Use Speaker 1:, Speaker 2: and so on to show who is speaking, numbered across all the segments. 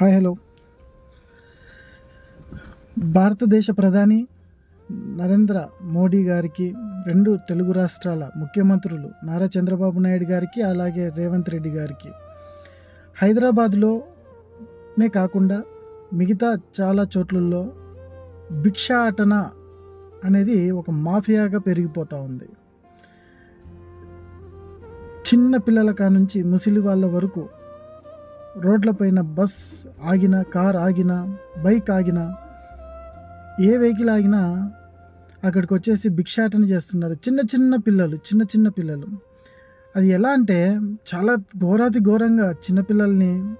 Speaker 1: Hi hello. భారతదేశ ప్రధాని నరేంద్ర మోడీ గారికి రెండు తెలుగు రాష్ట్రాల ముఖ్యమంత్రులు నారా చంద్రబాబు నాయుడు గారికి అలాగే రేవంత్ రెడ్డి గారికి. హైదరాబాద్లోనే కాకుండా మిగతా చాలా చోట్లలో భిక్షాటన అనేది ఒక మాఫియాగా పెరిగిపోతూ ఉంది. చిన్న పిల్లల కానుంచి ముసలి వాళ్ళ వరకు రోడ్లపైన బస్ ఆగిన కార్ ఆగిన బైక్ ఆగిన ఏ వెహికల్ ఆగినా అక్కడికి వచ్చేసి భిక్షాటన చేస్తున్నారు. చిన్న చిన్న పిల్లలు చిన్న చిన్న పిల్లలు. అది ఎలా అంటే చాలా ఘోరాతి ఘోరంగా చిన్నపిల్లల్ని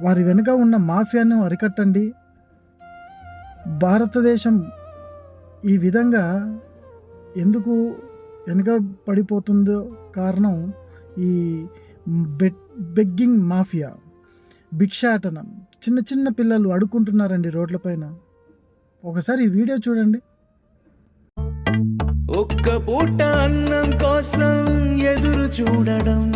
Speaker 1: వారి వెనుక ఉన్న మాఫియాను అరికట్టండి. భారతదేశం ఈ విధంగా ఎందుకు వెనుక పడిపోతుందో కారణం ఈ బెగ్గింగ్ మాఫియా భిక్షాటనం చిన్న చిన్న పిల్లలు అడుక్కుంటున్నారండి రోడ్లపైన ఒకసారి ఈ వీడియో చూడండి.
Speaker 2: ఒక్క పూట అన్నం కోసం ఎదురు చూడడం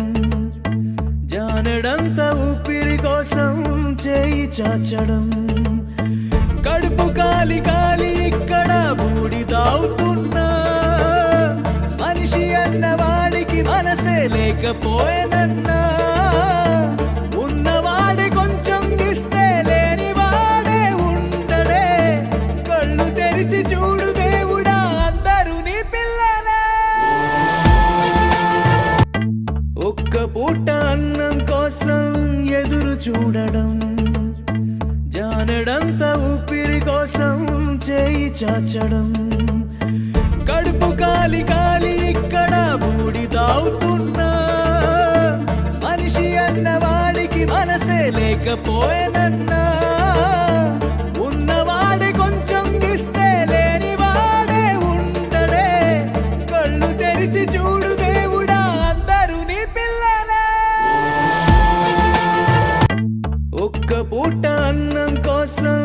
Speaker 2: జానడంత ఊపిరి కోసం చేయి చాచడం కడుపు కాలి కాలి లేకపోయేనన్నా ఉన్నవాడి కొంచెం ఇస్తే లేనివాడే ఉండడే. కళ్ళు తెరిచి చూడు దేవుడా అందరూ నీ పిల్లలే. ఒక్క పూట అన్నం కోసం ఎదురు చూడడం జానడంత ఊపిరి కోసం చేయి చాచడం. కడుపు కాలి కాలి ఇక్కడ బూడి తాగుతున్నా. మనసే లేకపోయేనన్నా ఉన్నవాడి కొంచెం ఇస్తే లేనివాడే ఉండడే. కళ్ళు తెరిచి చూడు దేవుడా అందరూ నీ పిల్లలే. ఒక్క పూట అన్నం కోసం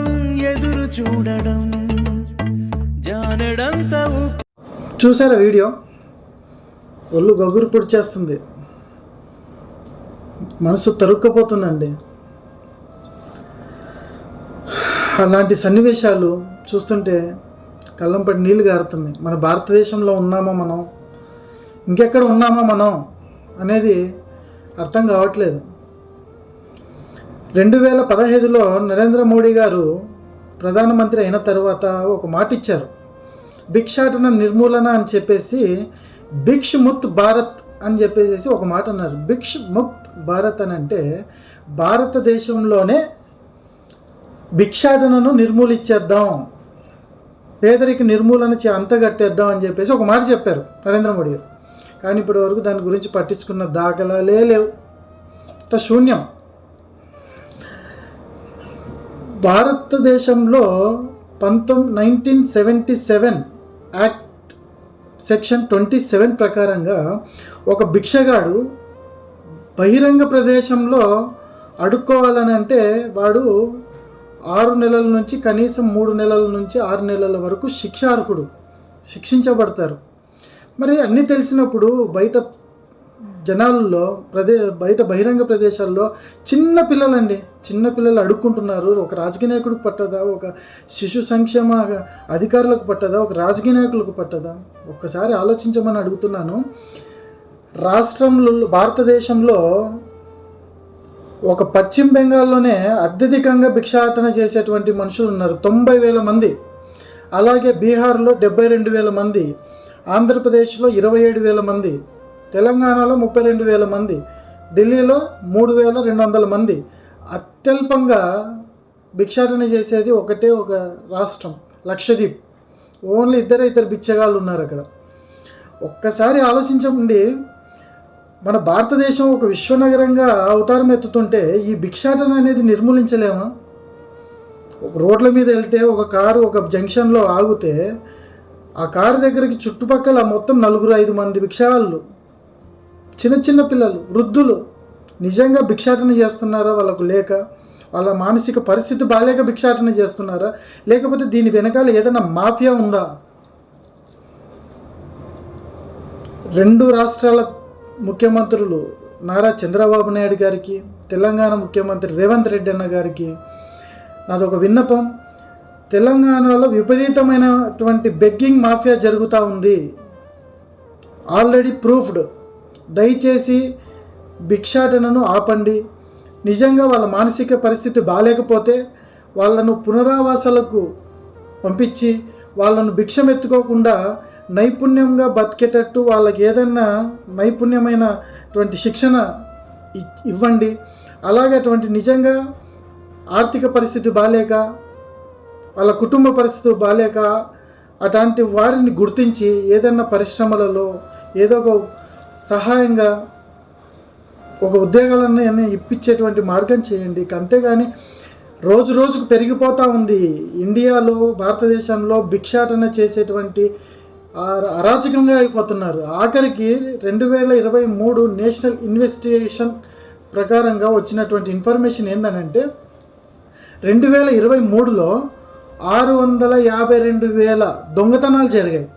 Speaker 2: ఎదురు చూడడం జానడంత
Speaker 1: చూసారా వీడియో? ఒళ్ళు గగురు పొడిచేస్తుంది మనసు తరుక్కపోతుందండి. అలాంటి సన్నివేశాలు చూస్తుంటే కళ్ళంపటి నీళ్ళు గారుతున్నాయి మన భారతదేశంలో ఉన్నామా మనం? ఇంకెక్కడ ఉన్నామా మనం? అనేది అర్థం కావట్లేదు. రెండు వేల పదహైదులో నరేంద్ర మోడీ గారు ప్రధానమంత్రి అయిన తర్వాత ఒక మాట ఇచ్చారు. భిక్షాటన నిర్మూలన అని చెప్పేసి భిక్ష్ ముత్ భారత్ అని చెప్పేసి ఒక మాట అన్నారు. భిక్ష్ ముక్త్ భారత్ అని అంటే భారతదేశంలోనే భిక్షాటనను నిర్మూలించేద్దాం పేదరిక నిర్మూలన చే అంతగట్టేద్దాం అని చెప్పేసి ఒక మాట చెప్పారు నరేంద్ర మోడీ గారు. కానీ ఇప్పటి వరకు దాని గురించి పట్టించుకున్న దాఖలాలే లేవు. అంత శూన్యం. భారతదేశంలో పంతొమ్మిది nineteen seventy seven act section twenty seven ప్రకారంగా ఒక భిక్షగాడు బహిరంగ ప్రదేశంలో అడుక్కోవాలని అంటే వాడు ఆరు నెలల నుంచి కనీసం మూడు నెలల నుంచి ఆరు నెలల వరకు శిక్షార్హుడు శిక్షించబడతారు. మరి అన్నీ తెలిసినప్పుడు బయట జనాల్లో ప్రదే బయట బహిరంగ ప్రదేశాల్లో చిన్న పిల్లలండి. చిన్న పిల్లలు అడుక్కుంటున్నారు. ఒక రాజకీయ నాయకుడికి పట్టదా? ఒక శిశు సంక్షేమ అధికారులకు పట్టదా? ఒక రాజకీయ నాయకులకు పట్టదా? ఒక్కసారి ఆలోచించమని అడుగుతున్నాను. రాష్ట్రంలో భారతదేశంలో ఒక పశ్చిమ బెంగాల్లోనే అత్యధికంగా భిక్షాటన చేసేటువంటి మనుషులు ఉన్నారు. తొంభై వేల మంది. అలాగే బీహార్లో డెబ్బై రెండు వేల మంది. ఆంధ్రప్రదేశ్లో ఇరవై ఏడు వేల మంది. తెలంగాణలో ముప్పై రెండు వేల మంది ఢిల్లీలో మూడు వేల రెండు వందల మంది. అత్యల్పంగా భిక్షాటన చేసేది ఒకటే ఒక రాష్ట్రం లక్షద్వీప్. ఓన్లీ ఇద్దరే ఇద్దరు భిక్షగాళ్ళు ఉన్నారు అక్కడ. ఒక్కసారి ఆలోచించండి మన భారతదేశం ఒక విశ్వనగరంగా అవతారం ఎత్తుతుంటే ఈ భిక్షాటన అనేది నిర్మూలించలేమా? ఒక రోడ్ల మీద వెళ్తే ఒక కారు ఒక జంక్షన్లో ఆగితే ఆ కారు దగ్గరికి చుట్టుపక్కల మొత్తం నలుగురు ఐదు మంది భిక్షాళ్ళు చిన్న చిన్న పిల్లలు వృద్ధులు నిజంగా భిక్షాటన చేస్తున్నారా వాళ్ళకు లేక? వాళ్ళ మానసిక పరిస్థితి బాలేక భిక్షాటన చేస్తున్నారా? లేకపోతే దీని వెనకాల ఏదైనా మాఫియా ఉందా? రెండు రాష్ట్రాల ముఖ్యమంత్రులు నారా చంద్రబాబు నాయుడు గారికి తెలంగాణ ముఖ్యమంత్రి రేవంత్ రెడ్డి అన్న గారికి నాదొక విన్నపం. తెలంగాణలో విపరీతమైనటువంటి బెగ్గింగ్ మాఫియా జరుగుతూ ఉంది. Already proofed. దయచేసి భిక్షాటనను ఆపండి. నిజంగా వాళ్ళ మానసిక పరిస్థితి బాగాలేకపోతే వాళ్ళను పునరావాసాలకు పంపించి వాళ్ళను భిక్షం ఎత్తుకోకుండా నైపుణ్యంగా బతికేటట్టు వాళ్ళకి ఏదైనా నైపుణ్యమైనటువంటి శిక్షణ ఇ- ఇవ్వండి. అలాగే అటువంటి నిజంగా ఆర్థిక పరిస్థితి బాగాలేక వాళ్ళ కుటుంబ పరిస్థితి బాగాలేక అటువంటి వారిని గుర్తించి ఏదైనా పరిశ్రమలలో ఏదో ఒక సహాయంగా ఒక ఉద్యోగాలన్నీ ఇప్పించేటువంటి మార్గం చేయండి. అంతేగాని రోజు రోజుకు పెరిగిపోతూ ఉంది. ఇండియాలో భారతదేశంలో భిక్షాటన చేసేటువంటి అరాచకంగా అయిపోతున్నారు. ఆఖరికి రెండు వేల ఇరవై మూడు నేషనల్ ఇన్వెస్టిగేషన్ ప్రకారంగా వచ్చినటువంటి ఇన్ఫర్మేషన్ ఏంటంటే రెండు వేల ఇరవై మూడులో ఆరు వందల యాభై రెండు వేల దొంగతనాలు జరిగాయి.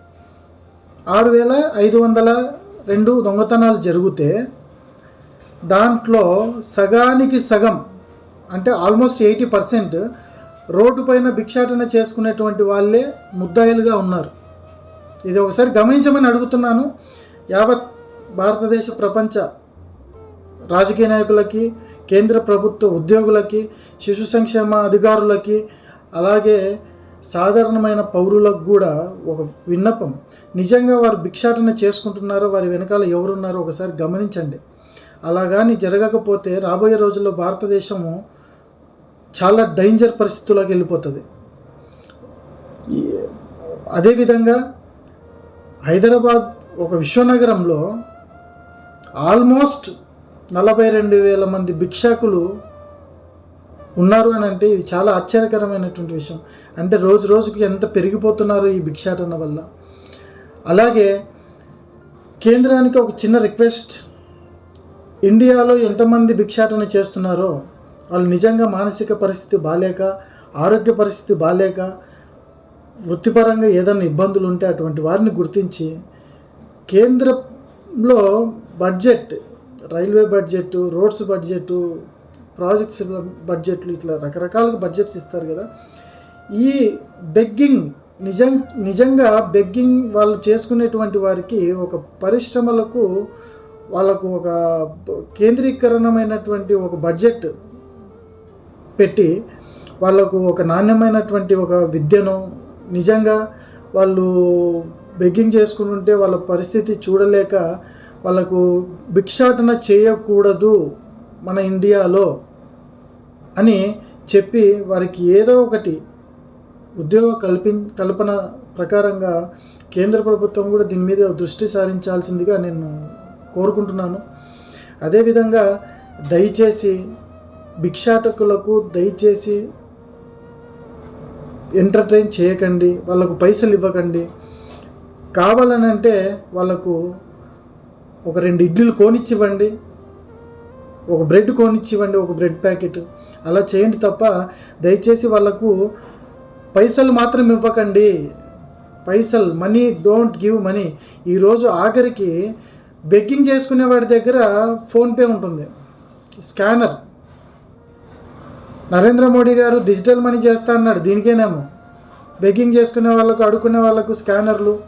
Speaker 1: ఆరు వేల ఐదు వందల రెండు దొంగతనాలు జరిగితే దాంట్లో సగానికి సగం అంటే ఆల్మోస్ట్ ఎయిటీ పర్సెంట్ రోడ్డు పైన భిక్షాటన చేసుకునేటువంటి వాళ్ళే ముద్దాయిలుగా ఉన్నారు. ఇది ఒకసారి గమనించమని అడుగుతున్నాను. యావత్ భారతదేశ ప్రపంచ రాజకీయ నాయకులకి కేంద్ర ప్రభుత్వ ఉద్యోగులకి శిశు సంక్షేమ అధికారులకి అలాగే సాధారణమైన పౌరులకు కూడా ఒక విన్నపం. నిజంగా వారు భిక్షాటన చేసుకుంటున్నారో వారి వెనకాల ఎవరున్నారో ఒకసారి గమనించండి. అలా కానీ జరగకపోతే రాబోయే రోజుల్లో భారతదేశము చాలా డేంజర్ పరిస్థితుల్లోకి వెళ్ళిపోతుంది. అదేవిధంగా హైదరాబాద్ ఒక విశ్వనగరంలో ఆల్మోస్ట్ నలభై రెండు వేల మంది భిక్షాకులు ఉన్నారు అని అంటే ఇది చాలా ఆశ్చర్యకరమైనటువంటి విషయం. అంటే రోజు రోజుకి ఎంత పెరిగిపోతున్నారు ఈ భిక్షాటన వల్ల. అలాగే కేంద్రానికి ఒక చిన్న రిక్వెస్ట్. ఇండియాలో ఎంతమంది భిక్షాటన చేస్తున్నారో వాళ్ళు నిజంగా మానసిక పరిస్థితి బాగాలేక ఆరోగ్య పరిస్థితి బాగాలేక వృత్తిపరంగా ఏదైనా ఇబ్బందులు ఉంటే అటువంటి వారిని గుర్తించి కేంద్రంలో budget railway budget roads budget projects బడ్జెట్లు ఇట్లా రకరకాలుగా బడ్జెట్స్ ఇస్తారు కదా. ఈ బెగ్గింగ్ నిజం నిజంగా బెగ్గింగ్ వాళ్ళు చేసుకునేటువంటి వారికి ఒక పరిశ్రమలకు వాళ్ళకు ఒక కేంద్రీకరణమైనటువంటి ఒక బడ్జెట్ పెట్టి వాళ్ళకు ఒక నాణ్యమైనటువంటి ఒక విద్యను నిజంగా వాళ్ళు బెగ్గింగ్ చేసుకుంటుంటే వాళ్ళ పరిస్థితి చూడలేక వాళ్ళకు భిక్షాటన చేయకూడదు మన ఇండియాలో అని చెప్పి వారికి ఏదో ఒకటి ఉద్యోగ కల్పి కల్పన ప్రకారంగా కేంద్ర ప్రభుత్వం కూడా దీని మీద దృష్టి సారించాల్సిందిగా నేను కోరుకుంటున్నాను. అదేవిధంగా దయచేసి భిక్షాటకులకు దయచేసి ఎంటర్టైన్ చేయకండి వాళ్ళకు పైసలు ఇవ్వకండి. కావాలని అంటే వాళ్ళకు ఒక రెండు ఇడ్లీలు కోనిచ్చివ్వండి. ఒక బ్రెడ్ కొనిచ్చివ్వండి ఒక బ్రెడ్ ప్యాకెట్. అలా చేయండి తప్ప దయచేసి వాళ్ళకు పైసలు మాత్రం ఇవ్వకండి. పైసలు మనీ డోంట్ గివ్ మనీ. ఈరోజు ఆఖరికి బెగ్గింగ్ చేసుకునే వాడి దగ్గర ఫోన్పే ఉంటుంది. స్కానర్. నరేంద్ర మోడీ గారు డిజిటల్ మనీ చేస్తా అన్నాడు దీనికేనేమో. బెగ్గింగ్ చేసుకునే వాళ్ళకు అడుక్కునే వాళ్ళకు స్కానర్లు.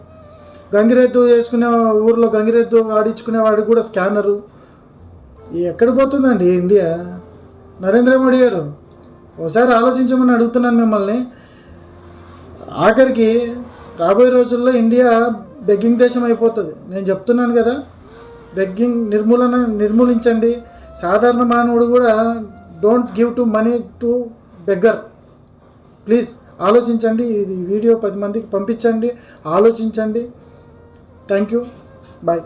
Speaker 1: గంగిరెద్దు చేసుకునే ఊర్లో గంగిరెద్దు ఆడించుకునే వాడికి కూడా స్కానరు. ఎక్కడ పోతుందండి ఇండియా? నరేంద్ర మోడీ గారు ఒకసారి ఆలోచించమని అడుగుతున్నాను మిమ్మల్ని. ఆఖరికి రాబోయే రోజుల్లో ఇండియా బెగ్గింగ్ దేశం అయిపోతుంది. నేను చెప్తున్నాను కదా బెగ్గింగ్ నిర్మూలన నిర్మూలించండి. సాధారణ మానవుడు కూడా don't give to money to beggar. Please ఆలోచించండి. ఇది వీడియో పది మందికి పంపించండి. ఆలోచించండి. Thank you. బాయ్.